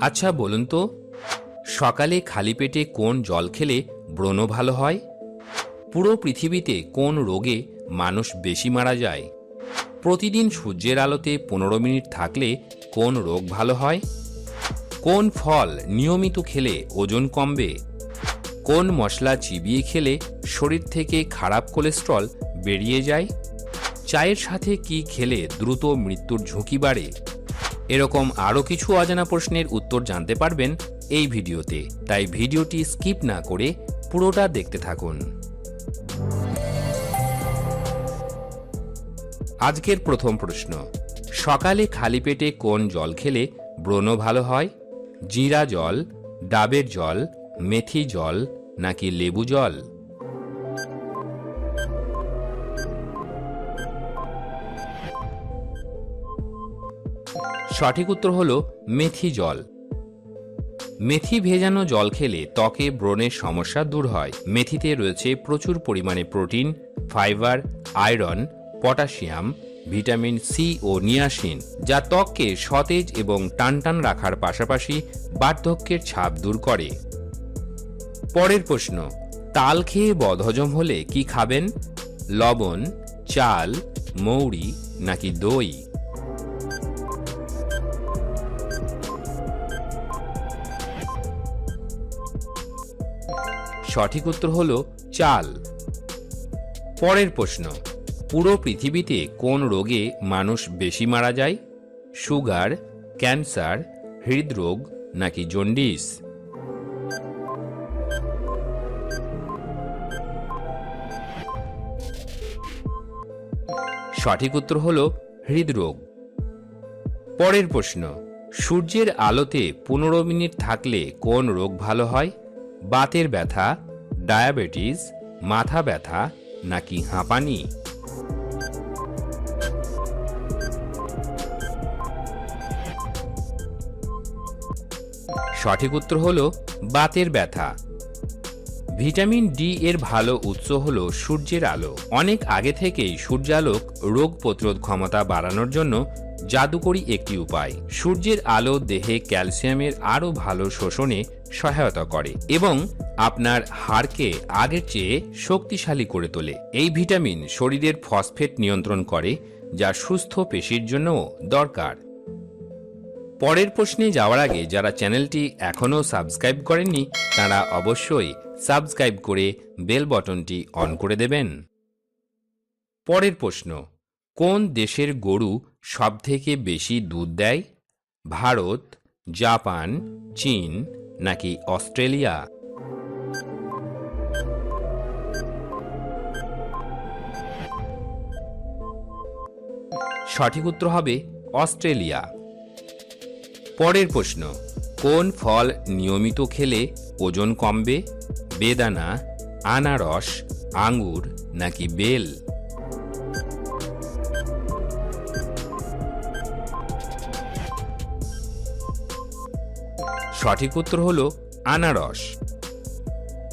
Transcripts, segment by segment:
আচ্ছা বলুন তো, সকালে খালি পেটে কোন জল খেলে ব্রণ ভালো হয়? পুরো পৃথিবীতে কোন রোগে মানুষ বেশি মারা যায়? প্রতিদিন সূর্যের আলোতে পনেরো মিনিট থাকলে কোন রোগ ভালো হয়? কোন ফল নিয়মিত খেলে ওজন কমবে? কোন মশলা চিবিয়ে খেলে শরীর থেকে খারাপ কোলেস্ট্রল বেরিয়ে যায়? চায়ের সাথে কি খেলে দ্রুত মৃত্যুর ঝুঁকি বাড়ে? এরকম আরও কিছু অজানা প্রশ্নের উত্তর জানতে পারবেন এই ভিডিওতে। তাই ভিডিওটি স্কিপ না করে পুরোটা দেখতে থাকুন। আজকের প্রথম প্রশ্ন, সকালে খালি পেটে কোন জল খেলে ব্রণ ভালো হয়? জিরা জল, ডাবের জল, মেথি জল নাকি লেবু জল? সঠিক উত্তর হল মেথি জল। মেথি ভেজানো জল খেলে ত্বকে ব্রণের সমস্যা দূর হয়। মেথিতে রয়েছে প্রচুর পরিমাণে protein, fibre, iron, potassium, vitamin C ও নিয়াসিন, যা ত্বককে সতেজ এবং টানটান রাখার পাশাপাশি বার্ধক্যের ছাপ দূর করে। পরের প্রশ্ন, তাল খেয়ে বদহজম হলে কি খাবেন? লবণ, চাল, মৌরি নাকি দই? সঠিক উত্তর হল চাল। পরের প্রশ্ন, পুরো পৃথিবীতে কোন রোগে মানুষ বেশি মারা যায়? সুগার, ক্যান্সার, হৃদরোগ নাকি জন্ডিস? সঠিক উত্তর হল হৃদরোগ। পরের প্রশ্ন, সূর্যের আলোতে পনেরো মিনিট থাকলে কোন রোগ ভালো হয়? বাতের ব্যথা ডায়াবেটিস, মাথা ব্যথা নাকি হাঁপানি? সঠিক উত্তর হল বাতের ব্যথা। ভিটামিন ডি এর ভালো উৎস হল সূর্যের আলো। অনেক আগে থেকেই সূর্যালোক রোগ প্রতিরোধ ক্ষমতা বাড়ানোর জন্য জাদুকরী একটি উপায়। সূর্যের আলো দেহে ক্যালসিয়ামের আরও ভালো শোষণে সহায়তা করে এবং আপনার হাড়কে আগের চেয়ে শক্তিশালী করে তোলে। এই ভিটামিন শরীরের ফসফেট নিয়ন্ত্রণ করে, যা সুস্থ পেশির জন্যও দরকার। পরের প্রশ্নে যাওয়ার আগে যারা চ্যানেলটি এখনও সাবস্ক্রাইব করেননি, তারা অবশ্যই সাবস্ক্রাইব করে বেল বটনটি অন করে দেবেন। পরের প্রশ্ন, কোন দেশের গরু সবথেকে বেশি দুধ দেয় ভারত, জাপান, চীন নাকি অস্ট্রেলিয়া? সঠিক উত্তর হবে অস্ট্রেলিয়া। পরের প্রশ্ন, কোন ফল নিয়মিত খেলে ওজন কমবে? বেদানা, আনারস, আঙ্গুর নাকি বেল? সঠিক উত্তর হল আনারস।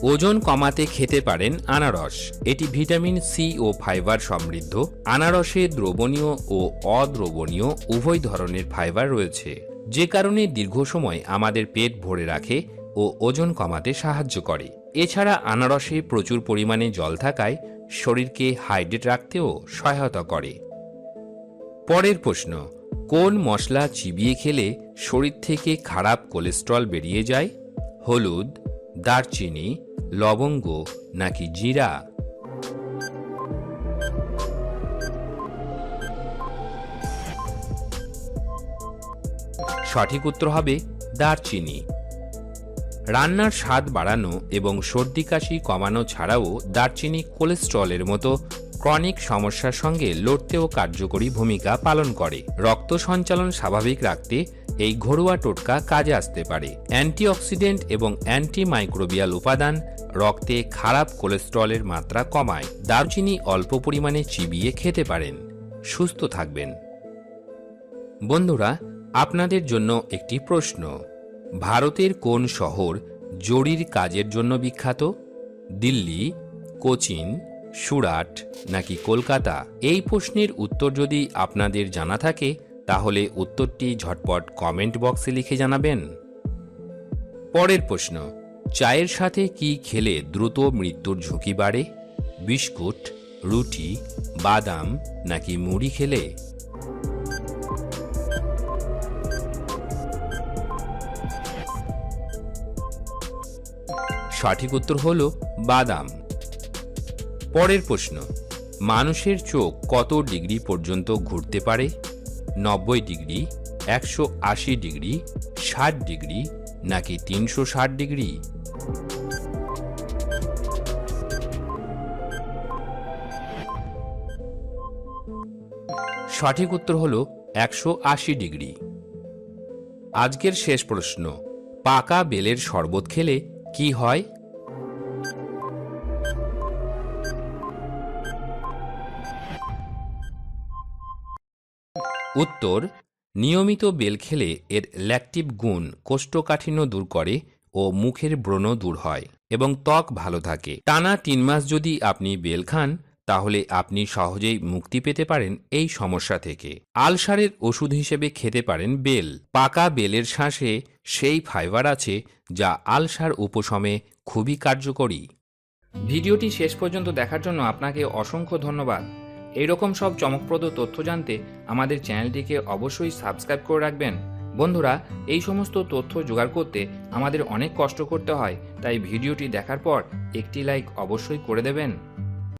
ওজন কমাতে খেতে পারেন আনারস। এটি ভিটামিন সি ও ফাইবার সমৃদ্ধ। আনারসে দ্রবণীয় ও অদ্রবণীয় উভয় ধরনের ফাইবার রয়েছে। যে কারণে দীর্ঘ সময় আমাদের পেট ভরে রাখে ও ওজন কমাতে সাহায্য করে। এছাড়া আনারসে প্রচুর পরিমাণে জল থাকায় শরীরকে হাইড্রেট রাখতেও সহায়তা করে। পরের প্রশ্ন কোন মশলা চিবিয়ে খেলে শরীর থেকে খারাপ কোলেস্ট্রল বেরিয়ে যায়? হলুদ, দারচিনি, লবঙ্গ নাকি জিরা? সঠিক উত্তর হবে দারচিনি। রান্নার স্বাদ বাড়ানো এবং সর্দি কাশি কমানো ছাড়াও দারচিনি কোলেস্ট্রলের মতো ক্রনিক সমস্যার সঙ্গে লড়তেও কার্যকরী ভূমিকা পালন করে। রক্ত সঞ্চালন স্বাভাবিক রাখতে এই ঘরোয়া টোটকা কাজে আসতে পারে। অ্যান্টিঅক্সিডেন্ট এবং অ্যান্টিমাইক্রোবিয়াল উপাদান রক্তে খারাপ কোলেস্ট্রলের মাত্রা কমায়। দারচিনি অল্প পরিমাণে চিবিয়ে খেতে পারেন। সুস্থ থাকবেন। বন্ধুরা, আপনাদের জন্য একটি প্রশ্ন। ভারতের কোন শহর জরির কাজের জন্য বিখ্যাত? দিল্লি, কোচিন সুরাট নাকি কলকাতা? এই প্রশ্নের উত্তর যদি আপনাদের জানা থাকে, তাহলে উত্তরটি ঝটপট কমেন্ট বক্সে লিখে জানাবেন। পরের প্রশ্ন, চায়ের সাথে কি খেলে দ্রুত মৃত্যুর ঝুঁকি বাড়ে? বিস্কুট, রুটি, বাদাম নাকি মুড়ি খেলে? সঠিক উত্তর হল বাদাম। পরের প্রশ্ন, মানুষের চোখ কত ডিগ্রি পর্যন্ত ঘুরতে পারে? নব্বই ডিগ্রি, একশো আশি ডিগ্রি, ষাট ডিগ্রি, নাকি তিনশো ষাট ডিগ্রি? সঠিক উত্তর হল একশো আশি ডিগ্রি। আজকের শেষ প্রশ্ন, পাকা বেলের শরবত খেলে কি হয়? উত্তর, নিয়মিত বেল খেলে এর ল্যাকটিভ গুণ কোষ্ঠকাঠিন্য দূর করে ও মুখের ব্রণ দূর হয় এবং ত্বক ভালো থাকে। টানা তিন মাস যদি আপনি বেল খান, তাহলে আপনি সহজেই মুক্তি পেতে পারেন এই সমস্যা থেকে। আলসারের ওষুধ হিসেবে খেতে পারেন বেল। পাকা বেলের শ্বাসে সেই ফাইবার আছে যা আলসার উপশমে খুবই কার্যকরী। ভিডিওটি শেষ পর্যন্ত দেখার জন্য আপনাকে অসংখ্য ধন্যবাদ। এইরকম সব চমকপ্রদ তথ্য জানতে আমাদের চ্যানেলটিকে অবশ্যই সাবস্ক্রাইব করে রাখবেন। বন্ধুরা, এই সমস্ত তথ্য জোগাড় করতে আমাদের অনেক কষ্ট করতে হয়, তাই ভিডিওটি দেখার পর একটি লাইক অবশ্যই করে দেবেন।